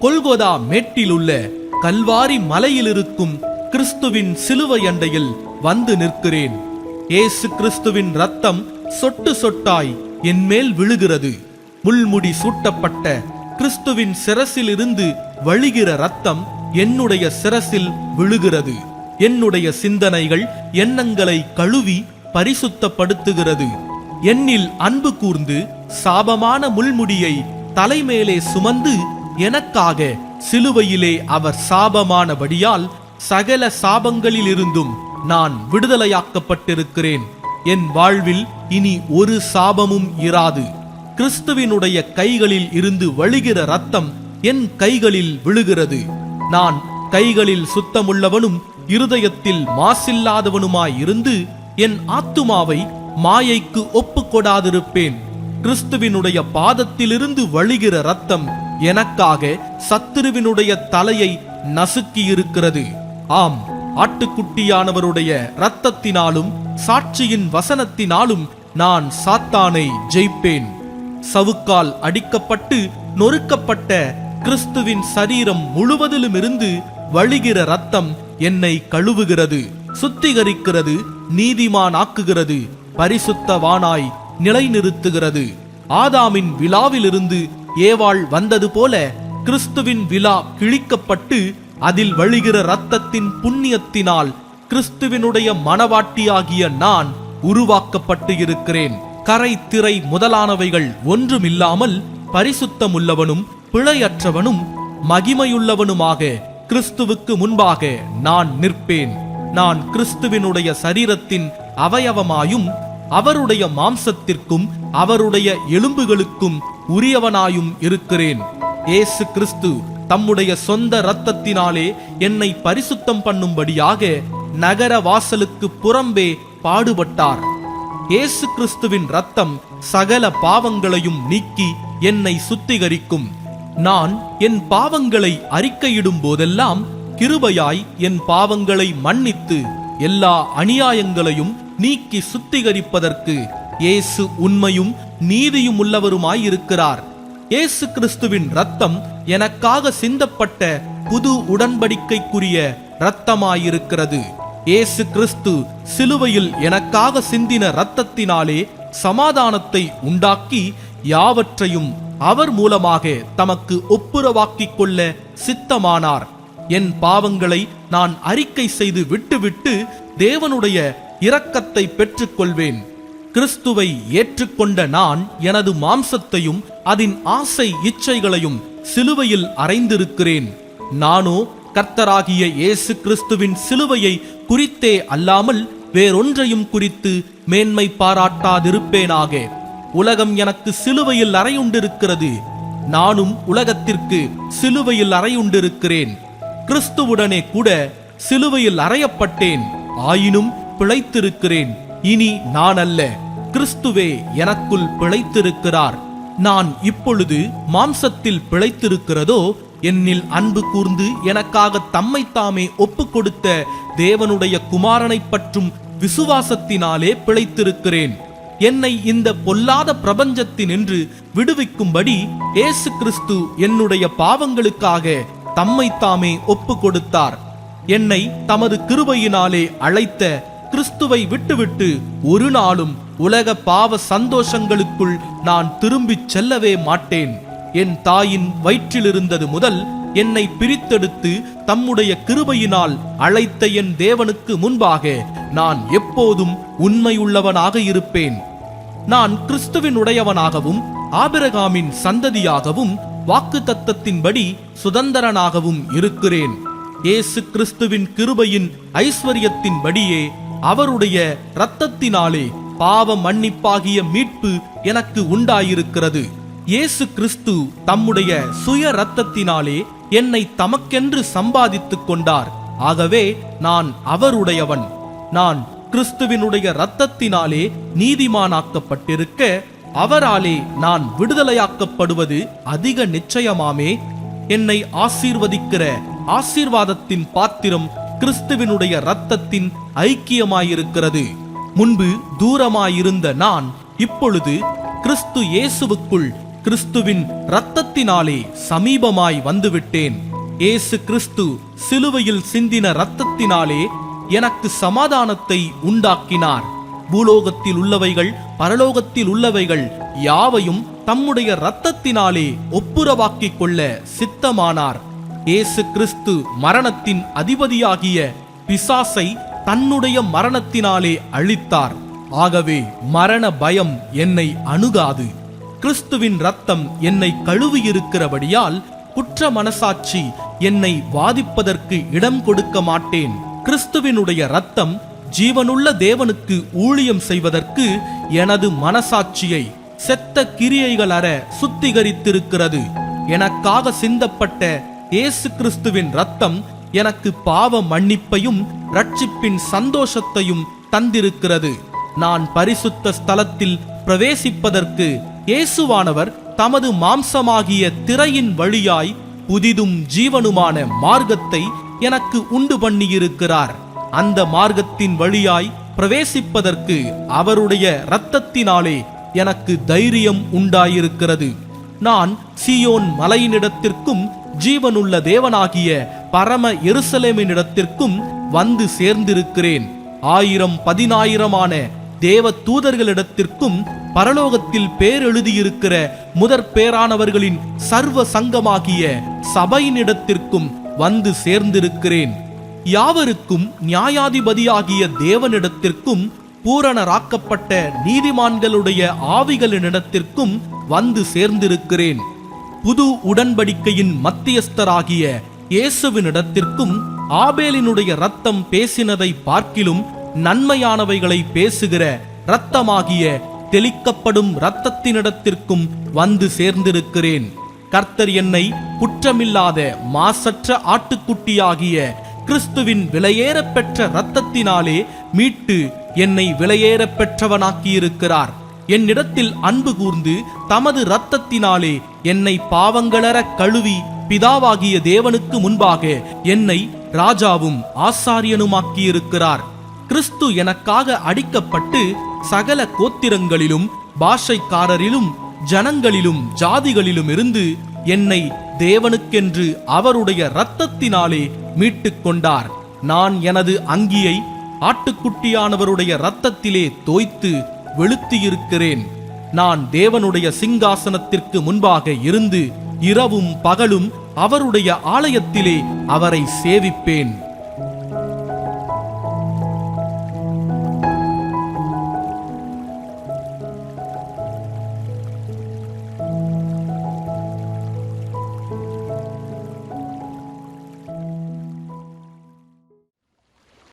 Golgotha மேட்டில் உள்ள கல்வாரி மலையில் இருக்கும் கிறிஸ்துவின் சிலுவை அண்டையில் வந்து நிற்கிறேன். ஏசு கிறிஸ்துவின் ரத்தம் சொட்டு சொட்டாய் என் மேல் விழுகிறது. முள்முடி சூட்டப்பட்ட கிறிஸ்துவின் சிரசிலிருந்து வழிகிற ரத்தம் என்னுடைய சிரசில் விழுகிறது. என்னுடைய சிந்தனைகள் எண்ணங்களை கழுவி பரிசுத்தப்படுத்துகிறது. என்னில் அன்பு கூர்ந்து சாபமான முள்முடியை தலைமேலே சுமந்து எனக்காக சிலுவையிலே அவர் சாபமானபடியால் சகல சாபங்களிலிருந்தும் நான் விடுதலையாக்கப்பட்டிருக்கிறேன். என் வாழ்வில் இனி ஒரு சாபமும் இராது. கிறிஸ்துவினுடைய கைகளில் இருந்து வழிகிற ரத்தம் என் கைகளில் விழுகிறது. நான் கைகளில் சுத்தமுள்ளவனும் இருதயத்தில் மாசில்லாதவனுமாய் இருந்து என் ஆத்துமாவை மாயைக்கு ஒப்புக்கொடாதிருப்பேன். கிறிஸ்துவினுடைய பாதத்திலிருந்து வழிகிற ரத்தம் எனக்காக சத்துருவினுடைய தலையை நசுக்கி இருக்கிறது ஆம் ஆட்டுக்குட்டியானவருடைய இரத்தத்தினாலும் சாட்சியின் வசனத்தினாலும் நான் சாத்தானை ஜெயிப்பேன். சவுக்கால் அடிக்கப்பட்டு நொறுக்கப்பட்ட கிறிஸ்துவின் சரீரம் முழுவதிலுமிருந்து வழிகிற ரத்தம் என்னை கழுவுகிறது சுத்திகரிக்கிறது நீதிமானாக்குகிறது பரிசுத்தவானாய் நிலைநிறுத்துகிறது. ஆதாமின் விழாவிலிருந்து ஏவாள் வந்தது போல கிறிஸ்துவின் விழா கிழிக்கப்பட்டு அதில் வழிகிற ரத்தத்தின் புண்ணியத்தினால் கிறிஸ்துவினுடைய மனவாட்டியாகிய நான் உருவாக்கப்பட்டு இருக்கிறேன். கரை திரை முதலானவைகள் ஒன்றுமில்லாமல் பரிசுத்தமுள்ளவனும் பிழையற்றவனும் மகிமையுள்ளவனுமாக கிறிஸ்துவுக்கு முன்பாக நான் நிற்பேன். நான் கிறிஸ்துவினுடைய சரீரத்தின் அவயவமாயும் அவருடைய மாம்சத்திற்கும் அவருடைய எலும்புகளுக்கும் உரியவனாயும் இருக்கிறேன். ஏசு கிறிஸ்து தம்முடைய சொந்த இரத்தத்தினாலே என்னை பரிசுத்தம் பண்ணும்படியாக நகர வாசலுக்கு புறம்பே பாடுபட்டார். இயேசு கிறிஸ்துவின் ரத்தம் சகல பாவங்களையும் நீக்கி என்னை சுத்திகரிக்கும். நான் என் பாவங்களை அறிக்கையிடும் போதெல்லாம் கிருபையாய் என் பாவங்களை மன்னித்து எல்லா அநியாயங்களையும் நீக்கி சுத்திகரிப்பதற்கு இயேசு உண்மையும் நீதியும் உள்ளவருமாயிருக்கிறார் இயேசு கிறிஸ்துவின் ரத்தம் எனக்காக சிந்தப்பட்ட புது உடன்படிக்கைக்குரிய இரத்தமாயிருக்கிறது. இயேசு கிறிஸ்து சிலுவையில் எனக்காக சிந்தின இரத்தத்தினாலே சமாதானத்தை உண்டாக்கி யாவற்றையும் அவர் மூலமாக தமக்கு ஒப்புரவாக்கிக் கொள்ள சித்தமானார். என் பாவங்களை நான் அறிக்கை செய்து விட்டுவிட்டு தேவனுடைய இரக்கத்தை பெற்றுக்கொள்வேன். கிறிஸ்துவை ஏற்றுக்கொண்ட நான் எனது மாம்சத்தையும் அதன் ஆசை இச்சைகளையும் சிலுவையில் அறைந்திருக்கிறேன். நானோ கர்த்தராகிய இயேசு கிறிஸ்துவின் சிலுவையை குறித்தே அல்லாமல் வேறொன்றையும் குறித்து மேன்மை பாராட்டாதிருப்பேனாக. உலகம் எனக்கு சிலுவையில் அறையுண்டிருக்கிறது. நானும் உலகத்திற்கு சிலுவையில் அறையுண்டிருக்கிறேன். கிறிஸ்துவுடனே கூட சிலுவையில் அறையப்பட்டேன். ஆயினும் பிழைத்திருக்கிறேன். இனி நான் அல்ல கிறிஸ்துவே எனக்குள் பிழைத்திருக்கிறார். நான் இப்பொழுது மாம்சத்தில் பிழைத்திருக்கிறதோ என்னில் அன்பு கூர்ந்து எனக்காக தம்மை தாமே ஒப்புக் கொடுத்த தேவனுடைய குமாரனை பற்றும் விசுவாசத்தினாலே பிழைத்திருக்கிறேன். என்னை இந்த பொல்லாத பிரபஞ்சத்தினின்று விடுவிக்கும்படி இயேசு கிறிஸ்து என்னுடைய பாவங்களுக்காக தம்மை தாமே ஒப்பு கொடுத்தார் என்னை தமது கிருபையினாலே அழைத்த கிறிஸ்துவை விட்டுவிட்டு ஒரு நாளும் உலக பாவ சந்தோஷங்களுக்குள் நான் திரும்பிச் செல்லவே மாட்டேன். என் தாயின் வயிற்றிலிருந்தது முதல் என்னை பிரித்தெடுத்து தம்முடைய கிருபையினால் அழைத்த என் தேவனுக்கு முன்பாக நான் எப்போதும் உண்மையுள்ளவனாக இருப்பேன். நான் கிறிஸ்துவின் உடையவனாகவும் ஆபிரகாமின் சந்ததியாகவும் வாக்கு தத்தத்தின்படி சுதந்திரனாகவும் இருக்கிறேன். இயேசு கிறிஸ்துவின் கிருபையின் ஐஸ்வர்யத்தின்படியே அவருடைய இரத்தத்தினாலே பாவ மன்னிப்பாகிய மீட்பு எனக்கு உண்டாயிருக்கிறது. இயேசு கிறிஸ்து தம்முடைய சுய இரத்தத்தினாலே என்னை தமக்கென்று சம்பாதித்துக் கொண்டார். ஆகவே நான் அவருடையவன். நான் கிறிஸ்துவினுடைய இரத்தத்தினாலே நீதிமானாக்கப்பட்டிருக்க அவராலே நான் விடுதலையாக்கப்படுவது அதிக நிச்சயமாமே. என்னை ஆசீர்வதிக்கிற ஆசீர்வாதத்தின் பாத்திரம் கிறிஸ்துவினுடைய இரத்தத்தின் ஐக்கியமாயிருக்கிறது. முன்பு தூரமாயிருந்த நான் இப்பொழுது கிறிஸ்து இயேசுவுக்குள் கிறிஸ்துவின் இரத்தத்தினாலே சமீபமாய் வந்துவிட்டேன். இயேசு கிறிஸ்து சிலுவையில் சிந்தின இரத்தத்தினாலே எனக்கு சமாதானத்தை உண்டாக்கினார். பூலோகத்தில் உள்ளவைகள் பரலோகத்தில் உள்ளவைகள் யாவையும் தம்முடைய இரத்தத்தினாலே ஒப்புரவாக்கிக் கொள்ள சித்தமானார். இயேசு கிறிஸ்து மரணத்தின் அதிபதியாகிய பிசாசை தன்னுடைய மரணத்தினாலே அழித்தார். ஆகவே மரண பயம் என்னை அணுகாது. கிறிஸ்துவின் ரத்தம் என்னை கழுவியிருக்கிறபடியால் குற்ற மனசாட்சி என்னை வாதிப்பதற்கு இடம் கொடுக்க மாட்டேன். கிறிஸ்துவினுடைய ரத்தம் ஜீவனுள்ள தேவனுக்கு ஊழியம் செய்வதற்கு எனது மனசாட்சியை செத்த கிரியைகள் அற சுத்திகரித்திருக்கிறது. எனக்காக சிந்தப்பட்ட இயேசு கிறிஸ்துவின் ரத்தம் எனக்கு பாவ மன்னிப்பையும் ரட்சிப்பின் சந்தோஷத்தையும் தந்திருக்கிறது. நான் பரிசுத்த ஸ்தலத்தில் பிரவேசிப்பதற்கு இயேசுவானவர் தமது மாம்சமாகிய திரையின் வழியாய் புதிதும் ஜீவனுமான மார்க்கத்தை எனக்கு உண்டு பண்ணியிருக்கிறார். அந்த மார்க்கத்தின் வழியாய் பிரவேசிப்பதற்கு அவருடைய இரத்தத்தினாலே எனக்கு தைரியம் உண்டாயிருக்கிறது. நான் சியோன் மலையினிடத்திற்கும் ஜீவனுள்ள தேவனாகிய பரம எருசலேமினிடத்திற்கும் வந்து சேர்ந்திருக்கிறேன். ஆயிரம் பதினாயிரமான தேவ தூதர்களிடத்திற்கும் பரலோகத்தில் பேரெழுதியிருக்கிற முதற் பேரானவர்களின் சர்வ சங்கமாகிய சபையினிடத்திற்கும் வந்து சேர்ந்திருக்கிறேன். யாவருக்கும் நியாயாதிபதியாகிய தேவனிடத்திற்கும் பூரணராக்கப்பட்ட நீதிமான்களுடைய ஆவிகளினிடத்திற்கும் வந்து சேர்ந்திருக்கிறேன். புது உடன்படிக்கையின் மத்தியஸ்தராகிய இயேசுவினிடத்திற்கும் ஆபேலினுடைய ரத்தம் பேசினதை பார்க்கிலும் நன்மையானவைகளை பேசுகிற இரத்தமாகிய தெளிக்கப்படும் இரத்தத்தினிடத்திற்கும் வந்து சேர்ந்திருக்கிறேன். கர்த்தர் என்னை குற்றமில்லாத மாசற்ற ஆட்டுக்குட்டியாகிய கிறிஸ்துவின் விலையேற பெற்ற இரத்தத்தினாலே மீட்டு என்னை விலையேற பெற்றவனாக்கியிருக்கிறார். என்னிடத்தில் அன்பு கூர்ந்து தமது இரத்தத்தினாலே என்னை பாவங்களற கழுவி பிதாவாகிய தேவனுக்கு முன்பாக என்னை ராஜாவும் ஆசாரியனுமாக்கியிருக்கிறார். கிறிஸ்து எனக்காக அடிக்கப்பட்டு சகல கோத்திரங்களிலும் பாஷைக்காரரிலும் ஜனங்களிலும் ஜாதிகளிலும் இருந்து என்னை தேவனுக்கென்று அவருடைய இரத்தத்தினாலே மீட்டுக் கொண்டார். நான் எனது அங்கியை ஆட்டுக்குட்டியானவருடைய இரத்தத்திலே தோய்த்து வெளுத்தியிருக்கிறேன். நான் தேவனுடைய சிங்காசனத்திற்கு முன்பாக இருந்து இரவும் பகலும் அவருடைய ஆலயத்திலே அவரை சேவிப்பேன்.